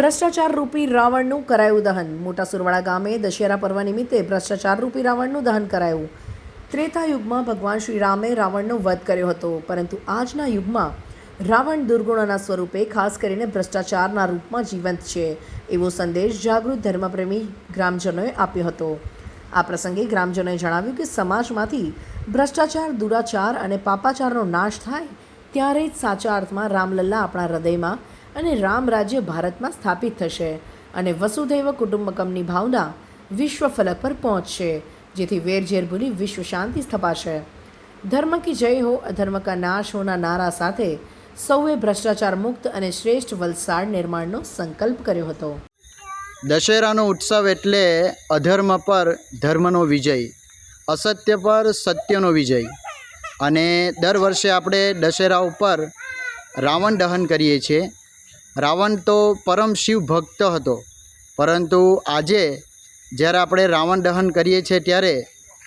ભ્રષ્ટાચાર રૂપી રાવણનું કરાયું દહન. મોટા સુરવાડા ગામે દશેરા પર્વ નિમિત્તે ભ્રષ્ટાચાર રૂપી રાવણનું દહન કરાયું. ત્રેતા યુગમાં ભગવાન શ્રી રામે રાવણનો વધ કર્યો હતો, પરંતુ આજના યુગમાં રાવણ દુર્ગુણોના સ્વરૂપે ખાસ કરીને ભ્રષ્ટાચારના રૂપમાં જીવંત છે, એવો સંદેશ જાગૃત ધર્મપ્રેમી ગ્રામજનોએ આપ્યો હતો. આ પ્રસંગે ગ્રામજનોએ જણાવ્યું કે સમાજમાંથી ભ્રષ્ટાચાર, દુરાચાર અને પાપાચારનો નાશ થાય ત્યારે જ સાચા અર્થમાં રામલલ્લા આપણા હૃદયમાં અને રામ રાજ્ય ભારતમાં સ્થાપિત થશે અને વસુધૈવ કુટુંબકમની ભાવના વિશ્વ ફલક પર પહોંચશે, જેથી વેરઝેર ભૂલી વિશ્વ શાંતિ સ્થપાશે. ધર્મ કી જય હો, અધર્મ કા નાશ હોના નારા સાથે સૌએ ભ્રષ્ટાચાર મુક્ત અને શ્રેષ્ઠ વલસાડ નિર્માણનો સંકલ્પ કર્યો હતો. દશેરાનો ઉત્સવ એટલે અધર્મ પર ધર્મનો વિજય, અસત્ય પર સત્યનો વિજય. અને દર વર્ષે આપણે દશેરા ઉપર રાવણ દહન કરીએ છીએ. રાવણ તો પરમ શિવ ભક્ત હતો. પરંતુ આજે જ્યારે આપણે રાવણ દહન કરીએ છીએ ત્યારે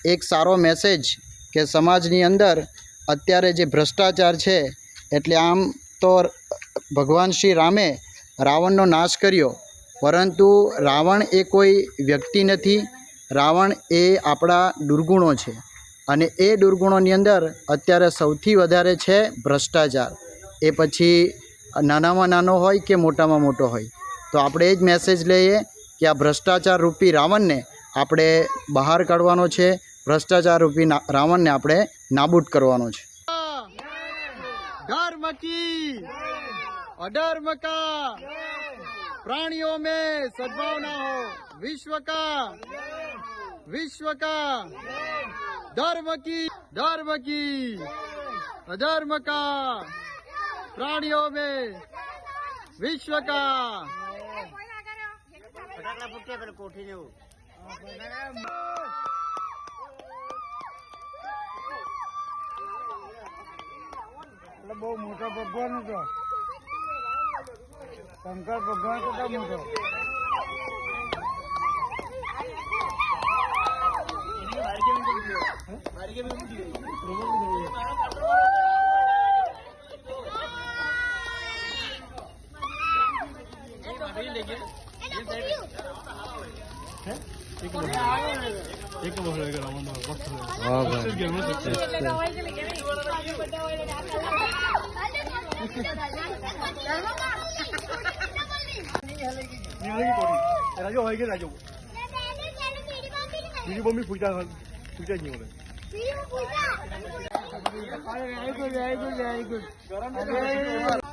એક સારો મેસેજ કે સમાજની અંદર અત્યારે જે ભ્રષ્ટાચાર છે, એટલે આમ તો ભગવાન શ્રી રામે રાવણનો નાશ કર્યો. પરંતુ રાવણ એ કોઈ વ્યક્તિ નથી. રાવણ એ આપણા દુર્ગુણો છે અને એ દુર્ગુણોની અંદર અત્યારે સૌથી વધારે છે ભ્રષ્ટાચાર. એ પછી નાનામાં નાનો હોય કે મોટામાં મોટો હોય? તો આપણે એ જ મેસેજ લઈએ કે આ ભ્રષ્ટાચાર રૂપી રાવણને આપણે બહાર કાઢવાનો છે. ભ્રષ્ટાચાર રૂપી રાવણને આપણે નાબૂદ કરવાનો છે. ધર્મ કી, અધર્મ પ્રાણીઓ મે સદભાવના હો, વિશ્વ કા વિશ્વ કા, ધર્મ કી ધર્મ કી, અધર્મ કા પ્રાણીઓ મેં વિશ્વ કા કોઠી જેવું. એટલે બહુ મોટો ભગવાન હતો. શંકર ભગવાન કરતા મોટો. રાજો હોય કે રાજો બીજું મમ્મી પૂછતા પૂછતા જ નહીં મને very good very good very good